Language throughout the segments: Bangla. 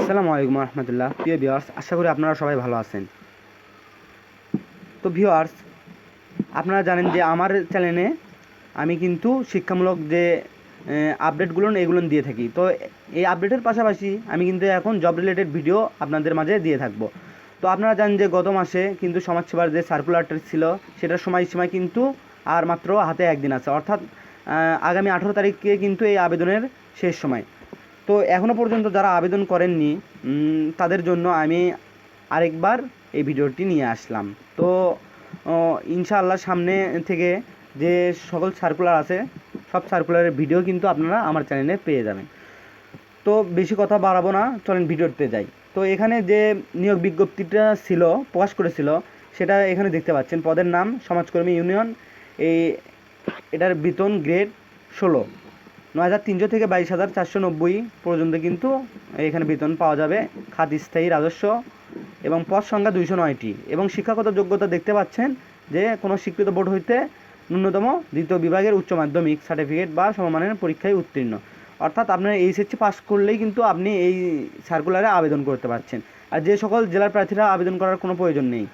আসসালামু আলাইকুম রহমতুল্লাহ। প্রিয় ভিওয়ার্স আশা করি আপনারা সবাই ভালো আছেন। তো ভিওয়ার্স আপনারা জানেন যে আমার চ্যানেলে আমি কিন্তু শিক্ষামূলক যে আপডেটগুলো এগুলো দিয়ে থাকি। তো এই আপডেটের পাশাপাশি আমি কিন্তু এখন জব রিলেটেড ভিডিও আপনাদের মাঝে দিয়ে থাকব। তো আপনারা জানেন যে গত মাসে কিন্তু সমাজসেবার যে সার্কুলারটা ছিল, সেটার সময়সীমা কিন্তু আর মাত্র হাতে একদিন আছে। অর্থাৎ আগামী আঠেরো তারিখে কিন্তু এই আবেদনের শেষ সময়। তো এখনও পর্যন্ত যারা আবেদন করেননি তাদের জন্য আমি আরেকবার এই ভিডিওটি নিয়ে আসলাম। তো ইনশাআল্লাহ সামনে থেকে যে সকল সার্কুলার আছে, সব সার্কুলারের ভিডিও কিন্তু আপনারা আমার চ্যানেলে পেয়ে যাবেন। তো বেশি কথা বাড়াবো না, চলেন ভিডিওতে যাই। তো এখানে যে নিয়োগ বিজ্ঞপ্তিটা ছিল, প্রকাশ করেছিল, সেটা এখানে দেখতে পাচ্ছেন। পদের নাম সমাজকর্মী ইউনিয়ন, এই, এটার বেতন গ্রেড ষোলো। নয় হাজার তিনশো থেকে বাইশ হাজার চারশো নব্বই পর্যন্ত কিন্তু এখানে বেতন পাওয়া যাবে। খাত স্থায়ী রাজস্ব এবং পদ সংখ্যা দুইশো নয়টি। এবং শিক্ষাগত যোগ্যতা দেখতে পাচ্ছেন যে কোনো স্বীকৃত বোর্ড হইতে ন্যূনতম দ্বিতীয় বিভাগের উচ্চ মাধ্যমিক সার্টিফিকেট বা সমমানের পরীক্ষায় উত্তীর্ণ। অর্থাৎ আপনার এইচএসসি পাস করলেই কিন্তু আপনি এই সার্কুলারে আবেদন করতে পারছেন। আর যে সকল জেলার প্রার্থীরা আবেদন করার কোনো প্রয়োজন নেই।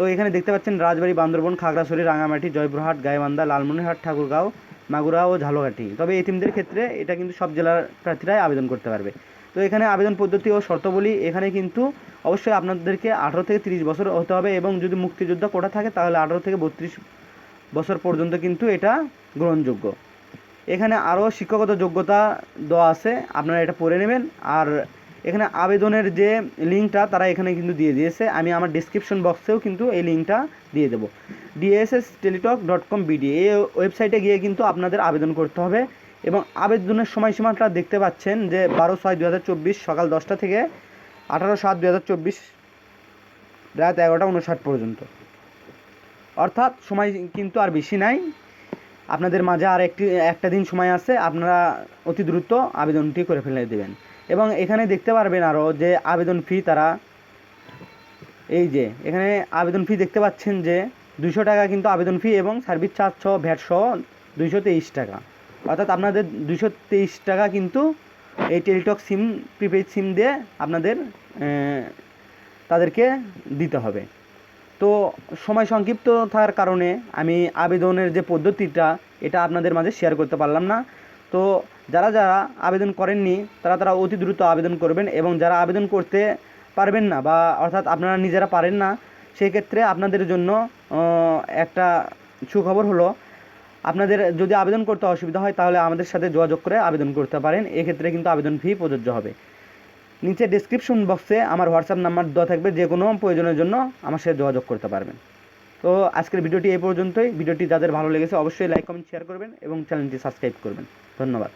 তো এখানে দেখতে পাচ্ছেন রাজবাড়ি, বান্দরবন, খাগড়াছড়ি রাঙামাটি জয়পুরহাট, গাইবান্ধা, লালমনিরহাট, ঠাকুরগাঁও, মাগুরা ও ঝালকাঠি। তবে এই তিনদের ক্ষেত্রে এটা কিন্তু সব জেলার প্রার্থীরাই আবেদন করতে পারবে। তো এখানে আবেদন পদ্ধতি ও শর্তাবলী এখানে কিন্তু অবশ্যই আপনাদেরকে আঠারো থেকে তিরিশ বছর হতে হবে এবং যদি মুক্তিযোদ্ধা কোটা থাকে, তাহলে আঠারো থেকে বত্রিশ বছর পর্যন্ত কিন্তু এটা গ্রহণযোগ্য। এখানে আরও শিক্ষাগত যোগ্যতা দেওয়া আছে, আপনারা এটা পড়ে নেবেন। আর এখানে আবেদনের যে লিঙ্কটা তারা এখানে কিন্তু দিয়ে দিয়েছে। আমি আমার ডিসক্রিপশন বক্সেও কিন্তু এই লিঙ্কটা দিয়ে দেবো। DSS Teletalk dot com BD এই ওয়েবসাইটে গিয়ে কিন্তু আপনাদের আবেদন করতে হবে এবং আবেদনের সময়সীমাটা দেখতে পাচ্ছেন যে বারো ছয় দু সকাল দশটা থেকে আঠারো সাত দু হাজার চব্বিশ রাত এগারোটা উনষাট পর্যন্ত। অর্থাৎ সময় কিন্তু আর বেশি নাই। আপনাদের মাঝে আর একটি, একটা দিন সময় আছে, আপনারা অতি দ্রুত আবেদনটি করে ফেলে দেবেন। এবং এখানে দেখতে পারবেন আরও যে আবেদন ফি তারা, এই যে, এখানে আবেদন ফি দেখতে পাচ্ছেন যে দুশো টাকা কিন্তু আবেদন ফি এবং সার্ভিস চার্জ সহ ভ্যাট সহ দুইশো তেইশ টাকা। অর্থাৎ আপনাদের দুশো তেইশ টাকা কিন্তু এই টেলিটক সিম প্রিপেড সিম দিয়ে আপনাদের তাদেরকে দিতে হবে। তো সময় সংক্ষিপ্ত থাকার কারণে আমি আবেদনের যে পদ্ধতিটা, এটা আপনাদের মাঝে শেয়ার করতে পারলাম না। তো যারা যারা আবেদন করেননি, তারা তারা অতি দ্রুত আবেদন করবেন এবং যারা আবেদন করতে পারবেন না বা অর্থাৎ আপনারা নিজেরা পারেন না সেই ক্ষেত্রে আপনাদের জন্য একটা সুখবর হলো, আপনাদের যদি আবেদন করতে অসুবিধা হয় তাহলে আমাদের সাথে যোগাযোগ করে আবেদন করতে পারেন। এক্ষেত্রে কিন্তু আবেদন ফি প্রযোজ্য হবে। নিচে ডিসক্রিপশন বক্সে আমার হোয়াটসঅ্যাপ নাম্বার দেওয়া থাকবে, যে কোনো প্রয়োজনের জন্য আমার সাথে যোগাযোগ করতে পারবেন। তো আজকের ভিডিওটি এই পর্যন্তই। ভিডিওটি যাদের ভালো লেগেছে, অবশ্যই লাইক কমেন্ট শেয়ার করবেন এবং চ্যানেলটি সাবস্ক্রাইব করবেন। ধন্যবাদ।